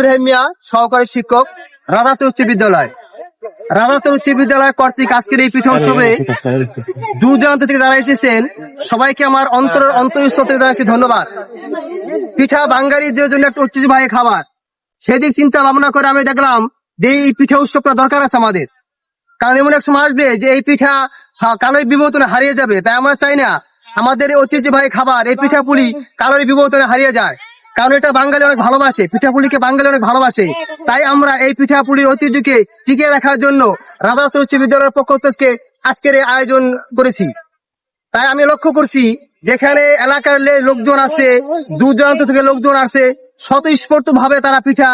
ইব্রাহিম মিয়া সহকারী শিক্ষক রাধাচর উচ্চ বিদ্যালয়। রাধাচর উচ্চ বিদ্যালয় কর্তৃক আজকের এই পিঠা উৎসবে দূর দূরান্ত থেকে যারা এসেছেন সবাইকে আমার অন্তর অন্তরস্থল থেকে জানাচ্ছি ধন্যবাদ। পিঠা বাঙালির যে জন্য একটা ঐতিহ্যবাহী খাবার সেদিক চিন্তা ভাবনা করে আমি দেখলাম যে এই পিঠা উৎসবটা দরকার আছে আমাদের। কারণ এমন এক সময় আসবে যে এই পিঠা কালোর বিবর্তনে হারিয়ে যাবে তাই আমরা চাই না আমাদের ঐতিহ্যবাহী খাবার এই পিঠা পুলি কালোর বিবর্তনে হারিয়ে যায়। কারণ এটা বাঙালি অনেক ভালোবাসে, পিঠাপুলিকে বাঙালি অনেক ভালোবাসে। তাই আমরা এই পিঠাপুলির ঐতিহ্যকে টিকিয়ে রাখার জন্য রাধা উচ্চ বিদ্যালয়ের পক্ষ থেকে আজকের আয়োজন করেছি। তাই আমি লক্ষ্য করছি, যেখানে এলাকার লোকজন আছে দূর দূরান্ত থেকে লোকজন আছে স্বতঃস্ফূর্ত ভাবে তারা পিঠা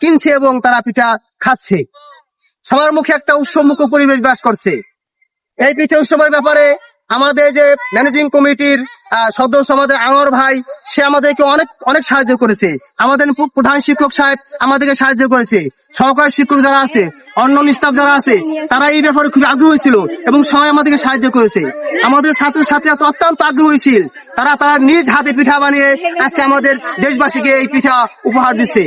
কিনছে এবং তারা পিঠা খাচ্ছে। সবার মুখে একটা উৎসবমুখ পরিবেশ বাস করছে। এই পিঠা উৎসবের ব্যাপারে আমাদের যে ম্যানেজিং কমিটির সদস্য আমাদের আনোয়ার ভাই, সে আমাদেরকে অনেক অনেক সাহায্য করেছে। আমাদের প্রধান শিক্ষক সাহেব আমাদেরকে সাহায্য করেছে। সহকারী শিক্ষক যারা আছে অন্য স্টাফ যারা আছে, তারা এই ব্যাপারে খুবই আগ্রহী ছিল এবং সবাই আমাদেরকে সাহায্য করেছে। আমাদের ছাত্র ছাত্রীরা তো অত্যন্ত আগ্রহী ছিল। তারা তারা নিজ হাতে পিঠা বানিয়ে আজকে আমাদের দেশবাসীকে এই পিঠা উপহার দিচ্ছে।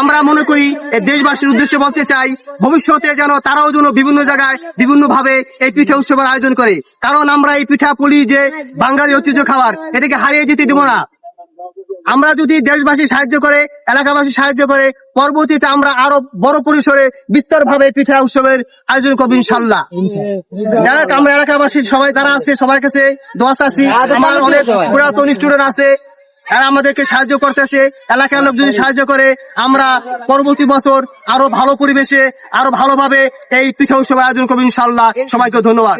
আমরা মনে করি এই দেশবাসীর উদ্দেশ্যে বলতে চাই, ভবিষ্যতে যেন তারাও যেন বিভিন্ন জায়গায় বিভিন্ন ভাবে এই পিঠা উৎসবের আয়োজন করে। কারণ আমরা এই পিঠা পুলি যে বাঙালি ঐতিহ্য খাবার, এটাকে হারিয়ে যেতে দিব না। আমরা যদি দেশবাসী সাহায্য করে এলাকাবাসী সাহায্য করে পরবর্তীতে আমরা আরও বড় পরিসরে বিস্তার ভাবে পিঠা উৎসবের আয়োজন করব ইনশাল্লাহ। হোক আমরা এলাকাবাসী সবাই যারা আছে সবার কাছে দোয়া চাচ্ছি। আমার অনেক পুরাতন স্টুডেন্ট আছে এরা আমাদেরকে সাহায্য করতেছে। এলাকার লোক যদি সাহায্য করে আমরা পরবর্তী বছর আরও ভালো পরিবেশে আরও ভালোভাবে এই পিঠা উৎসবের আয়োজন করব ইনশাল্লাহ। সবাইকে ধন্যবাদ।